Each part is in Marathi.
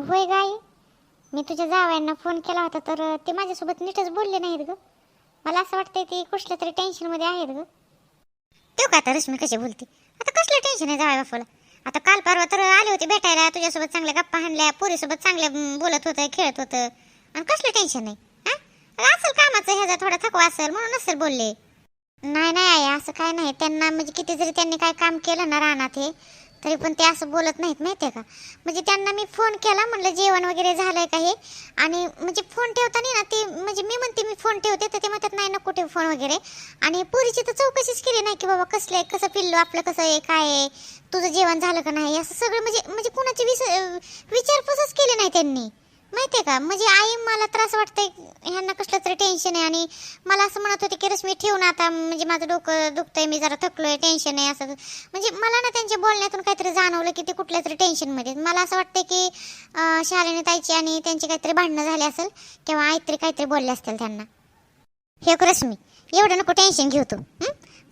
होय गाई? मी तुझ्या जावयांना फोन केला होता तर ते माझ्यासोबत नीटच बोलले नाहीत ग. मला असं वाटतंय ती कुठल्या तरी टेन्शनमध्ये आहेत ग. तो का आता रश्मी कशी बोलते? आता कसलं टेन्शन आहे जावया बापाला? आता काल परवा तर आले होते भेटायला तुझ्यासोबत चांगल्या गप्पा हाणल्या पोरीसोबत चांगल्या बोलत होतं खेळत होतं. आणि कसलं टेन्शन नाही हा? असेल कामाचं ह्याचा थोडा थकवा असेल म्हणून असेल बोलले. नाही नाही आई असं काय नाही. त्यांना म्हणजे किती जरी त्यांनी काय काम केलं ना रानात हे. तरी पण ते असं बोलत नाहीत माहितीये का? म्हणजे त्यांना मी फोन केला म्हणलं जेवण वगैरे झालंय का हे? आणि म्हणजे फोन ठेवताना ना ते म्हणजे मी म्हणते मी फोन ठेवते तर ते म्हणतात नाही नको ठेव फोन वगैरे. आणि पुरीची तर चौकशीच केली नाही की बाबा कसलं आहे कसं पिल्लो आपलं कसं आहे काय आहे तुझं जेवण झालं का नाही? असं सगळं म्हणजे म्हणजे कुणाची विस विचारपूसच केली नाही त्यांनी. माहितीये का? म्हणजे आई मला त्रास वाटतंय ह्यांना कसलं तरी टेन्शन आहे आणि मला असं म्हणत होते की रश्मी ठेव ना आता म्हणजे माझं डोकं दुखतंय मी जरा थकलोय टेन्शन आहे असं. म्हणजे मला ना त्यांच्या बोलण्यातून काहीतरी जाणवलं की ते कुठल्या तरी टेन्शनमध्ये मला असं वाटतं की शालेने ताईची आणि त्यांची काहीतरी भांडणं झाली असेल किंवा आईतरी काहीतरी बोलले असतील त्यांना. हे कर रश्मी एवढं नको टेन्शन घेऊ तू.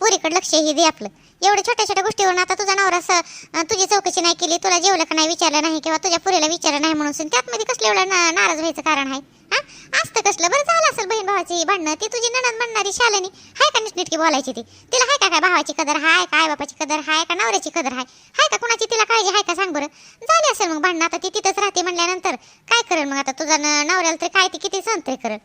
पुरीकडे लक्ष हे दे आपलं. एवढ्या छोट्या छोट्या गोष्टीवरून आता तुझा नवरा असं तुझी चौकशी नाही केली तुला जेवलं का नाही विचारलं नाही किंवा तुझ्या पुरीला विचारलं नाही म्हणून त्यातमध्ये कसलं एवढं ना- नाराज व्हायचं कारण आहे? हा? असतं कसलं? बरं झालं असेल बहीण भावाची भांडणं ती तुझी नणंद म्हणणारी शालिनी हाय का नीटनेटकी बोलायची ती? तिला हाय का काय भावाची कदर? हाय का आई बापाची कदर? हाय का नवऱ्याची कदर हाय? हाय का कुणाची? तिला काळजी हाय का? सांग बरं. झाली असेल मग भांडणं आता ती तिथंच राहते म्हणल्यानंतर काय करेल मग आता? तुझा नवऱ्याला तरी काय ती किती सहन तरी करेल?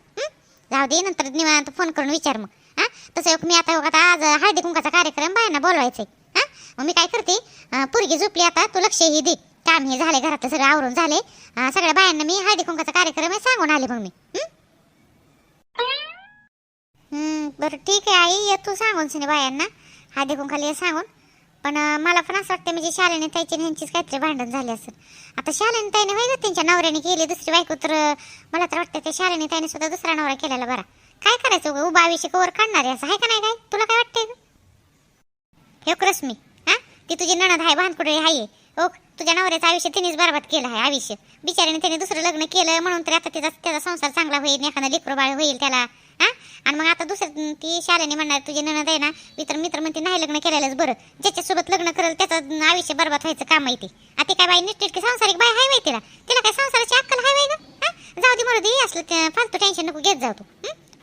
जाऊ दे नंतर निवांत फोन करून विचार मग. हां? तसं मी आता आता आज हळदी कुंकाचा कार्यक्रम बायांना बोलवायचंय. हा? मग मी काय करते पुरगी पोरगी झोपली आता तू लक्ष ही दे. काम हे झाले घरातलं सगळं आवरून झाले सगळ्या बायांना मी हळदी कुंकाचा कार्यक्रम आहे सांगून आले मग मी. बरं ठीक आहे आई ये तू सांगून सिने बायांना. हळदी कुंकाला ये सांगून. पण मला पण असं वाटतं म्हणजे शालेने ताईची ह्यांचीच काहीतरी भांडण झाले असेल. आता शालेने ताईने होय त्यांच्या नवऱ्याने केली दुसरी बायको तर मला तर वाटतं ते शालेने ताईने सुद्धा दुसरा नवरा केलेला बरा. काय करायचं? उगा उभा आयुष्य कवर काढणार आहे असं आहे का नाही काय? तुला काय वाटतंय गं? हे रश्मी हा? ती तुझी नणद आहे भानकुडे आहे हो तुझ्या नवऱ्याचं आयुष्य तिनेच बरबाद केलं आहे आयुष्य. बिचारीने त्याने दुसरं लग्न केलं म्हणून तर आता तिचा त्याचा संसार चांगला होईल एखादा लेकरू बाळ होईल त्याला हा? आणि मग आता दुसरं ती शाळेने म्हणणार तुझी नणद आहे ना मित्र मित्र म्हणते नाही लग्न केलेलंच बरं. ज्याच्यासोबत लग्न करेल त्याचं आयुष्य बरबाद व्हायचं काम माहिती आता काय बाई नीट संसारिक बाई हाय माहिती तिला. तिला काय संसाराची अक्कल हाय बाई जाऊ दे मरू दे असलं फालतू टेन्शन नको घेत जाऊ तू.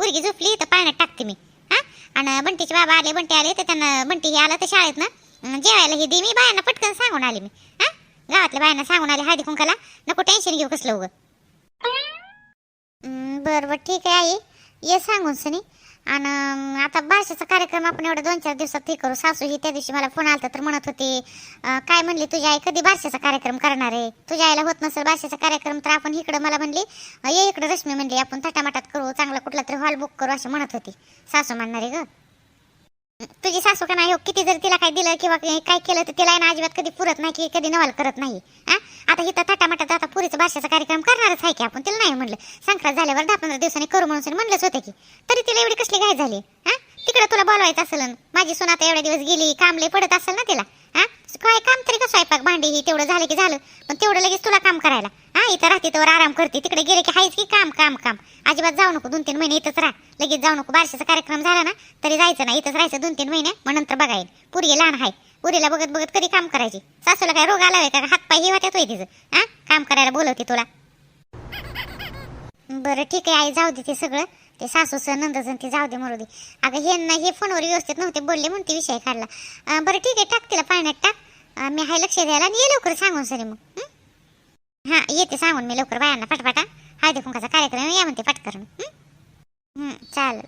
पोरगी झोपली तर पाण्यात टाकते मी. हा? आणि बंटीचे बाबा आले बंटी आले तर त्यांना बंटी हे आला तर शाळेत ना जेवायला हे दे मी बायांना पटकन सांगून आले मी. हा? गावातल्या बायांना सांगून आले हळदी कुंकाला नको टेन्शन घेऊ कसलं उगं. बरं बरं ठीक आहे आई. ये सांगून सनी. आणि आता भाषेचा कार्यक्रम आपण एवढ्या दोन चार दिवसात हे करू. सासू ही त्या दिवशी मला फोन आला तर म्हणत होती काय म्हणली तुझी आई कधी भाषेचा कार्यक्रम करणार आहे? तुझ्या आईला होत नसेल भाषेचा कार्यक्रम तर आपण इकडं मला म्हणली ये इकडं रश्मी म्हणली आपण थाटामाटात करू चांगला कुठला तरी हॉल बुक करू अशी म्हणत होती. सासू म्हणणारे ग. तुझी सासू का नाही हो? किती जर तिला काय दिलं किंवा काय काय केलं तर तिला ना अजिबात कधी पुरत नाही की कधी नवाल करत नाही हा आता हिथं पुरीचा भाषेचा कार्यक्रम करणारच आहे की आपण तिला नाही म्हणलं. संक्रांत झाल्यावर दहा पंधरा दिवसांनी करू म्हणून म्हणलंच होते की. तरी तिला एवढी कसली घाय झाली हा? तिकडे तुला बोलवायचं असेल माझी सुना आता एवढे दिवस गेली कामले पडत असेल ना तिला हा? काय काम तरी का स्वयंपाक भांडी ही तेवढं झालं की झालं पण तेवढं लगेच तुला काम करायला. हा इथं राहते तर आराम करते तिकडे गेले की हायच की काम काम काम. अजिबात जाऊ नको दोन तीन महिने इथंच राहा. लगेच जाऊ नको बारशाचा कार्यक्रम झाला ना तरी जायचं ना इथंच राहायचं दोन तीन महिने मग नंतर बघायला पुरी लहान आहे. पुरीला बघत बघत कधी काम करायची? सासूला काय रोग आला का? हात पाय हे वाटत होय तिचं. हा? काम करायला बोलवते तुला. बरं ठीक आहे आई जाऊ दे ते सगळं. ते सासूचं नंदचं ते जाऊ दे मरू दे. अगं हे ना हे फोनवर व्यवस्थित नव्हते बोलले म्हणून ते विषय काढला. बरं ठीक आहे टाक तिला पाण्यात टाक. मी हाय लक्ष द्यायला. आणि ये लवकर सांगून सरी मग. हां? हा येते सांगून मी लवकर बायांना पटपाटा. हळदी कुंकाचा कार्यक्रम या म्हणते पटकरून. चालेल.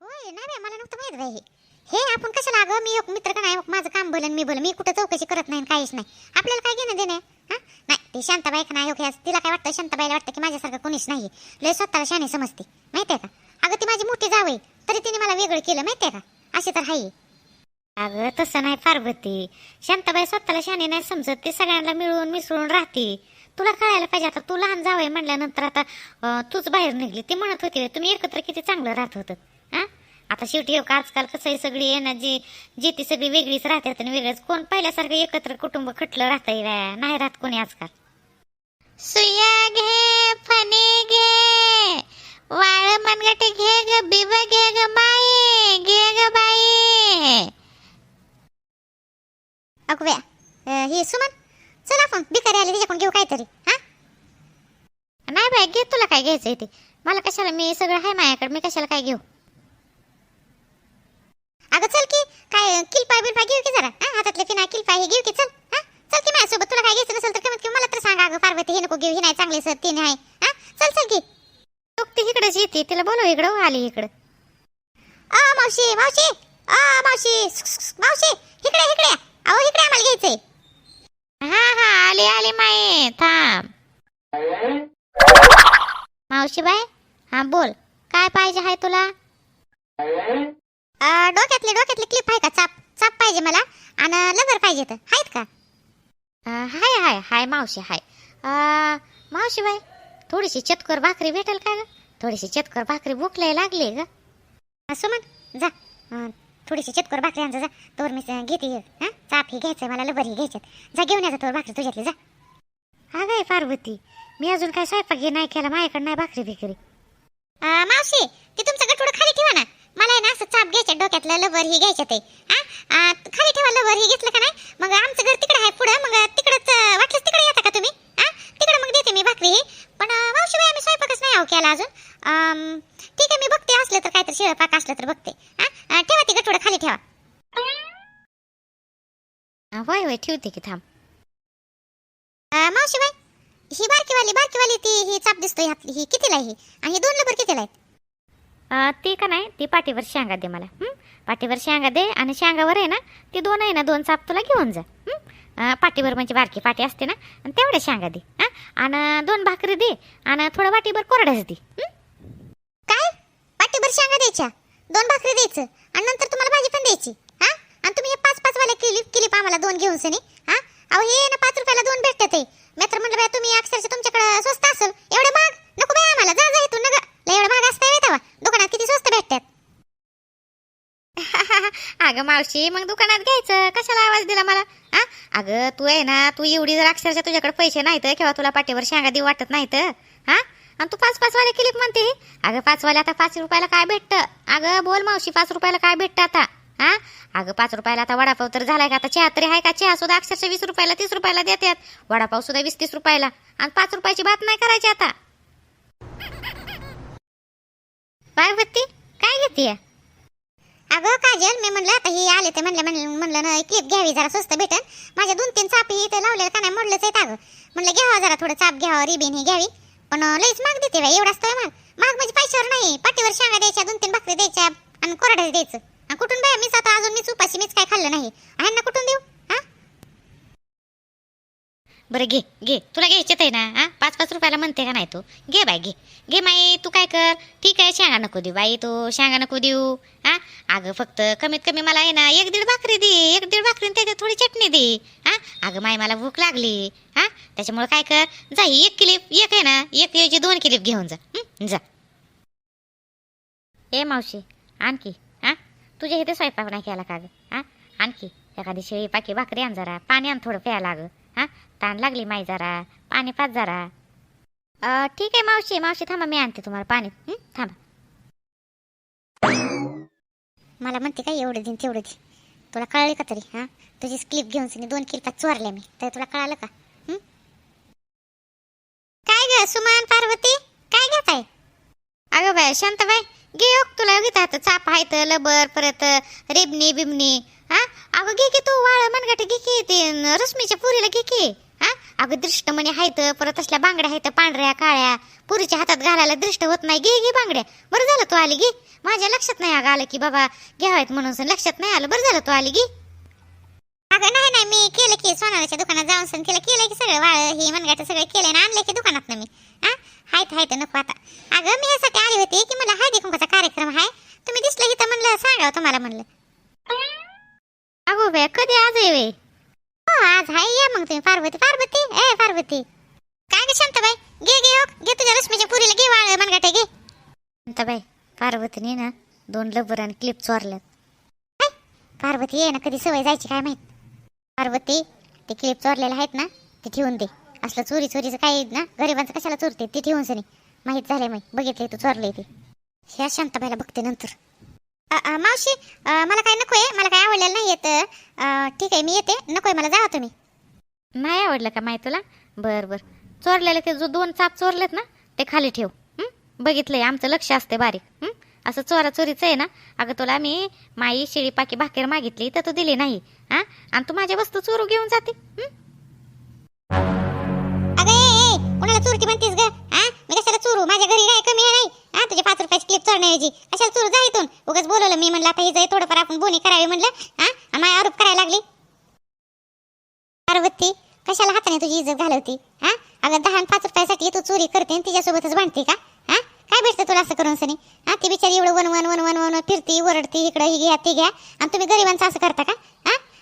होय नाही मला नव्हतं माहीत बाई हे. हे आपण कशाला अगं मी एक मित्र का नाही? माझं काम भलं मी भलं. मी कुठं चौकशी करत नाही आणि काहीच नाही. आपल्याला काय घेणं देणं हां? नाही ते शांताबाई का नाही? हो, ओके तिला काय वाटतं? शांताबाईला वाटतं की माझ्यासारखं कोणीच नाही लय स्वतःला शाने समजते. माहिती आहे का? अगं ती माझी मोठी जावई तरी तिने मला वेगळं केलं माहिती आहे का? अशी तर हाय. अगं तसं नाही पार्वती शांताबाई स्वतःला शाने नाही समजत. ते सगळ्यांना मिळून मिसळून राहते. तुला कळायला पाहिजे. आता तू लहान जावई म्हणल्यानंतर आता तूच बाहेर निघली. ती म्हणत होती तुम्ही एकत्र किती चांगलं राहत होतं. हां? आता शेवटी हो का आजकाल कसं आहे सगळी आहे ना जी जे ती सगळी वेगळीच राहतात आणि वेगळंच कोण पहिल्यासारखं एकत्र कुटुंब खटलं राहतंय बा. नाही राहत कोणी आजकाल सुई घे फणे घे वाळ मनगट घे ग बिब घे ग बाई घे ग बाई अगव्या ही सुमन चल आपण बिक राहिले तिच्याकडून घेऊ काहीतरी हा नाही बाय घे तुला काय घ्यायचं ते मला कशाला मी सगळं आहे माझ्याकडे मी कशाला काय घेऊ अगं चल की काय किलपाय बिलपाय घेऊ की जरा हा हातातले की नाही किलपाय हे घेऊ की चल हा? चल की माझ्यासोबत तुला काय घ्यायचं नसेल तर कमीत कमी मला तर सांग अगं पार्वती हे नको घेऊ हे नाही चांगले सर ते नाही हा? चल चल की. ती इकडेच येते तिला बोलव इकडं हो, आली इकडं. आ मावशी मावशी आ मावशी मावशी इकडे इकडे अहो इकडे आम्हाला घ्यायचंय. हा हा आले आले माये थांब. मावशी बाय हा बोल काय पाहिजे आहे तुला? डोक्यातले डोक्यातले क्लिप आहे का चाप? चाप पाहिजे मला आणि लबर पाहिजे तर. आहेत का? हाय हाय हाय मावशी हाय. मावशी बाई थोडीशी चतकर भाकरी भेटेल का ग? थोडीशी चतकर भाकरी भूक लागली ग. अ, सुमन जा. थोडीशी चतकर भाकरी आणजा जा तोर मी स- घेते एक, हा? चाप ही घ्यायचंय मला लबर ही घ्यायच्यात जा घेऊन या जा तोर भाकरी तुझ्यातली जा. हा काय पार्वती मी अजून काय स्वयंपाक हे नाही केला माझ्याकडे नाही भाकरी बिकरी मावशी ते तुमचं गटुडं खाली ठेवा ना. मला आहे ना असं चाप घ्यायचं डोक्यातलं लवर ही घ्यायचं ते हा? खाली ठेवा लवर ही घेतलं का नाही? मग आमचं घर तिकडे आहे पुढं. मग तिकडंच वाटलंच तिकडे येता का तुम्ही? हा? तिकडं मग देते मी भाकरी ही. पण मावशीबाई मावशी बाई आम्ही स्वयंपाकच नाही आहो केला अजून. ठीक आहे मी बघते. असलं तर काहीतरी शिळपाक असलं तर बघते. हा? ठेवा ती गटुडं खाली ठेवा. होय होय ठेवते की थांब. मावशीबाई मावशी बाई ही बारकीवाली बारकीवाली ती ही चाप दिसतोय ह्यातली ही कितीला आहे ही? आणि दोन लबर कितीला आहेत? ती का नाही? ती पाठीवर शेंगा दे मला. पाठीवर शेंगा दे आणि शेंगावर आहे ना ती दोन आहे ना दोन चाप तुला घेऊन जा. पाठीवर म्हणजे बारकी पाठी असते ना आणि तेवढ्या शेंगा दे. हां? आणि दोन भाकरी दे आणि थोडं वाटीभर कोरड्याच दे. काय? पाठीभर शेंगा द्यायच्या? दोन भाकरी द्यायचं आणि नंतर तुम्हाला भाजी पण द्यायची. हा? आणि तुम्ही हे पाच पाच वाले किलिप किलिप आम्हाला दोन घेऊन सनी. हा? अहो हे ना पाच रुपयाला दोन भेटतात ते मी तर म्हटलं बाय तुम्ही अक्षरशः तुमच्याकडे स्वस्त असेल. एवढे महाग? नको बाय आम्हाला. जा जा इथून. नका लय एवढं महाग असतं तेव्हा. दुकानात किती स्वस्त भेटतात? अगं मावशी मग दुकानात घ्यायचं. कशाला आवाज दिला मला? हा अगं तू आहे ना तू एवढी जर अक्षरशः तुझ्याकडे पैसे नाहीत किंवा तुला पाठीवर शेंगा देऊ वाटत नाहीत हा? आणि तू पाच पाचवाले क्लिप म्हणते? अगं पाचवाले आता पाच रुपयाला काय भेटतं? अगं बोल मावशी पाच रुपयाला काय भेटतं आता? हा? अगं पाच रुपयाला आता वडापाव तर झालाय का? आता चहा तरी आहे का? चहा सुद्धा अक्षरशः वीस रुपयाला तीस रुपयाला देतात. वडापाव सुद्धा वीस तीस रुपयाला. आणि पाच रुपयाची बात नाही करायची आता. पार्वती काय घेते अगं काजल मी म्हणलं आता ही आले ते म्हणलं म्हणलं म्हणलं ना क्लिप घ्यावी जरा स्वस्त भेटन. माझ्या दोन तीन चापी इथे लावले का नाही मोडलंच आहेत अगं. म्हणलं घ्यावा जरा थोडं चाप घ्यावा रिबीन ही घ्यावी. पण लईच महाग देते बाई एवढाच तर माग महाग म्हणजे पैशावर नाही पाठीवर शेंगा द्यायच्या दोन तीन भाकरी द्यायच्या आणि कोरड्याच द्यायचं. आणि कुठून बाय मीच आता अजून मीच उपाशी मीच काय खाल्लं नाही. ह्यांना कुठून देऊ? बरं घे घे. तुला घ्यायचेच आहे ना हा? पाच पाच रुपयाला म्हणते का नाही तू? घे बाई घे. घे माई तू काय कर? ठीक आहे शेंगा नको देऊ. बाई तू शेंगा नको देऊ हा? अगं फक्त कमीत कमी मला आहे ना एक दीड भाकरी दे. एक दीड भाकरी त्याच्यात थोडी चटणी दे हा? अगं माई मला भूक लागली हा? त्याच्यामुळे काय कर? जा एक किलिप एक आहे ना एक किलोची दोन किलिप घेऊन जा. जा. ए मावशी आणखी हा? तुझ्या इथे स्वयंपाक नाही केला का गं? हा? आणखी एखादी शेळी पाकी भाकरी आण जरा. पाणी आण थोडं प्यायला लाग. ताण लागली माई जरा. पाणी पाच जरा. ठीक आहे मावशी. मावशी थांबा मी आणते तुम्हाला पाणी. हं? थांबा. मला म्हणते काय एवढं दिन तेवढं दिन तुला कळले का तरी? हा? तुझी क्लिप घेऊन सनी दोन क्लिपात चोरल्या मी. तर तुला कळालं का? हं? काय ग सुमान पार्वती? काय घेत आहे अगं बाय शांताबाई घे हो, तुला घेतात चाप तर लबर परत रेबणी बिबणी हा? अगं घे की तू वाळ मनगट घे की ते न- रश्मीच्या पुरीला घे की अगं दृष्ट म्हणे आहेत परत असल्या बांगड्या आहेत पांढऱ्या काळ्या. पुरीच्या हातात घालायला दृष्ट होत नाही. घे घे बांगड्या. बरं झालं तू आली घे. माझ्या लक्षात नाही अगं आलं की बाबा घ्यावायत म्हणून सण. लक्षात नाही आलं. बरं झालं तू आली घे. अगं नाही नाही मी केलं की सोनाराच्या दुकानात जाऊन सण केलं. केलं की सगळं वाळ हे मनगाट सगळं केलंय ना आणले की दुकानात मी. हा हायत हायत नको आता. अगं मी ह्यासाठी आली होती की मला हळदी कुंकाचा कार्यक्रम आहे. तुम्ही दिसलं इथं म्हणलं सांगावं तुम्हाला म्हणलं. अगो बे कधी आज आहे वे? हो आज हाय या मग तुम्ही पार्वती पार्वती ए पार्वती. काय ग शांताबाई? घे घे हो, घे तुझ्या रश्मीच्या पुरीला घे वाळ मनगाटे घे. शांताबाई पार्वतीने ना दोन लबर आणि क्लिप चोरल्यात. काय? पार्वती ये ना कधी सवय जायची काय माहीत? पार्वती ते क्लिप चोरलेले आहेत ना ते ठेवून दे. असलं चोरी चोरीचं काही ना गरिबांचं कशाला चोरते? ते ठेवून सनी माहीत झालंय माहीत. बघितले तू चोरले ते. ह्या शांताबाईला बघते नंतर. मावशी मला काय नकोय? मला काय आवडलेलं नाही येत. ठीक आहे मी येते. नकोय मला जावा तुम्ही. नाही आवडलं का माहिती तुला? बर बर. चोरलेले ते जो दोन चाप चोरलेत ना ते खाली ठेव? बघितलंय आमचं लक्ष असते बारीक? असं चोरा चोरीचं आहे ना? अगं तुला मी माई शिळी पाकी भाकर मागितली तर तू दिली नाही. हा? आणि तू माझ्या वस्तू चोरू घेऊन जाते. हं? अगं कोणाला चोरती म्हणतीस ग? मी कशाला चोरू? माझ्या घरी काय कमी आहे नाही? हा तुझे पाच रुपयाची क्लिप चढण्याऐवजी. अशा चोरू जा इथून? उगाच बोलवलं मी म्हणलं आता ही जाई थोडंफार आपण बोनी करावी म्हणलं हा? माझ्या आरोप करायला लागली. पार्वती कशाला हाताने तुझी इज्जत घालवती? हा? अगं दहा पाच रुपयासाठी तू चोरी करते आणि तिच्यासोबतच भांडते का? हा? काय भेटतं तुला असं करून सनी? हा ती बिचारी एवढं वन वन वन वन वन फिरती ओरडती इकडं ही घ्या ती घ्या. आणि तुम्ही गरिबांचं असं करता का?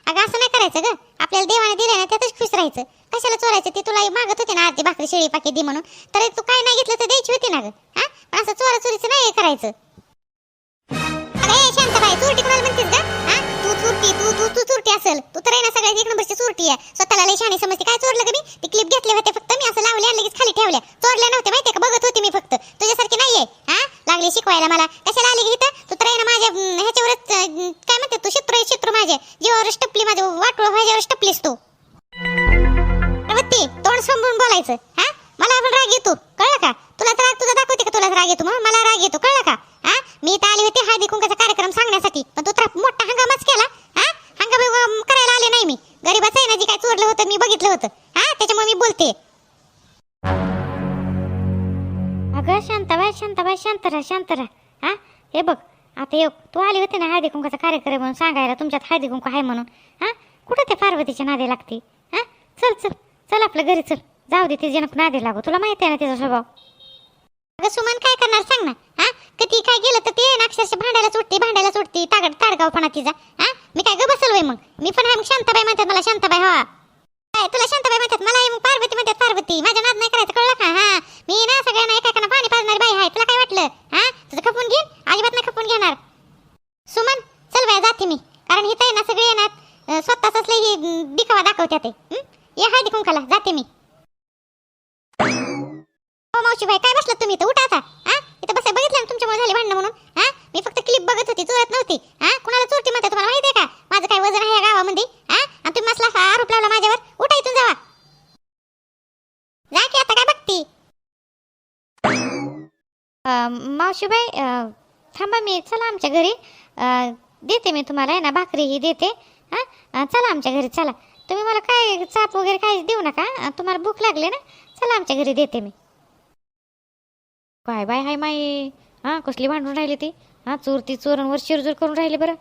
अगं असं नाही करायचं ग. आपल्याला देवाने दिलं ना त्यातच खुश राहायचं. कशाला चोरायचं? ती तुला मागत होती ना आरती भाकरी शेळी पाकी दे म्हणून. तर तू काय नाही घेतलं तर द्यायची होती ना ग हा? पण असं चोरा चोरीचं नाही करायचं. अरे शांताबाई चोरटी कोणाला म्हणतेस का हा? तू चोरटी तू तू तू चोरटी असेल. तू तर आहे ना सगळ्यात एक नंबरची चोरटी आहे. स्वतःला लई शाणी समजते. काय चोरलं का मी? ती क्लिप घेतले होते फक्त. मी असं लावले आणि लगेच खाली ठेवल्या. चोरल्या नव्हते माहितीये का? बघत होती मी फक्त. तुझ्यासारखी नाहीये हा? लागले शिकवायला मला. कशाला आली इथं? तू तर आहे ना माझ्या अं, ह्याच्यावरच अं, काय म्हणते तू? शत्रू आहे शत्रू माझे. जीवावरच टपली माझ्या वाटोळ माझ्यावरच टपलीस तू. पार्वती तोंड सांभाळून बोलायचं हा? मला आपण राग येतो. कळलं का? तुला तर राग तुझा दाखवते का तुला राग येतो म्हणून? मला राहा शांत राहा. हा? हे बघ आता येऊ तू आली होती ना हळदी कुंकाचा कार्यक्रम म्हणून सांगायला तुमच्यात हळदी कुंकू आहे म्हणून. हा? कुठं ते पार्वतीच्या नादे लागते? हा? चल चल चल आपल्या घरी चल. जाऊ दे तिचे नको नादे लागू. तुला माहिती आहे ना तिचा स्वभाव? अगं सुमन काय करणार सांग ना. हा? कधी काय गेलं तर ते ना अक्षरशः भांडायला सुटती भांडायला सुटती. तागड ताडगावपणा तिचा. हा? मी काय ग बसल वय मग? मी पण आहे शांताबाई म्हणतात मला शांताबाई हवा. काय तुला शांताबाई म्हणतात मला पार्वती म्हणतात पार्वती. माझ्या नाद नाही करायचं कळलं का? हा. मी ना सगळ्यांना एकाकांना पाणी पाजणारी बाई आहे. तुला काय वाटलं? हा? तुझं खपून घेईन? अजिबात नाही खपून घेणार. सुमन चल बाय जाते मी. कारण हिथं आहे ना सगळे येणार स्वतःच असले ही दिखावा दाखवत्या ते. ये हळदी कुंकाला जाते मी. हो मावशी बाई काय बसलं तुम्ही इथं? उठा आता. हा? इथं बसाय बघितलं ना तुमच्यामुळे झाले भांडणं म्हणून. हा? मी फक्त क्लिप बघत होती चोरत नव्हती. हा? कुणाला चोरती म्हणते तुम्हाला माहिती आहे का? माझं काय वजन आहे या गावामध्ये? हा? आणि तुम्ही मसला आरोप लावला माझ्यावर? उठा इथून जावा. जा की आता काय बघती? मावशीबाई थांबा मी चला आमच्या घरी. देते मी तुम्हाला आहे ना भाकरी ही देते. हां? चला आमच्या घरी चला. तुम्ही मला काय चाप वगैरे काय देऊ नका. तुम्हाला भूक लागली ना चला आमच्या घरी देते मी. काय बाय हाय माई. हां कसली भांडून राहिली ती? हां चोर ती चोरांवर शिरजोर करून राहिले बरं.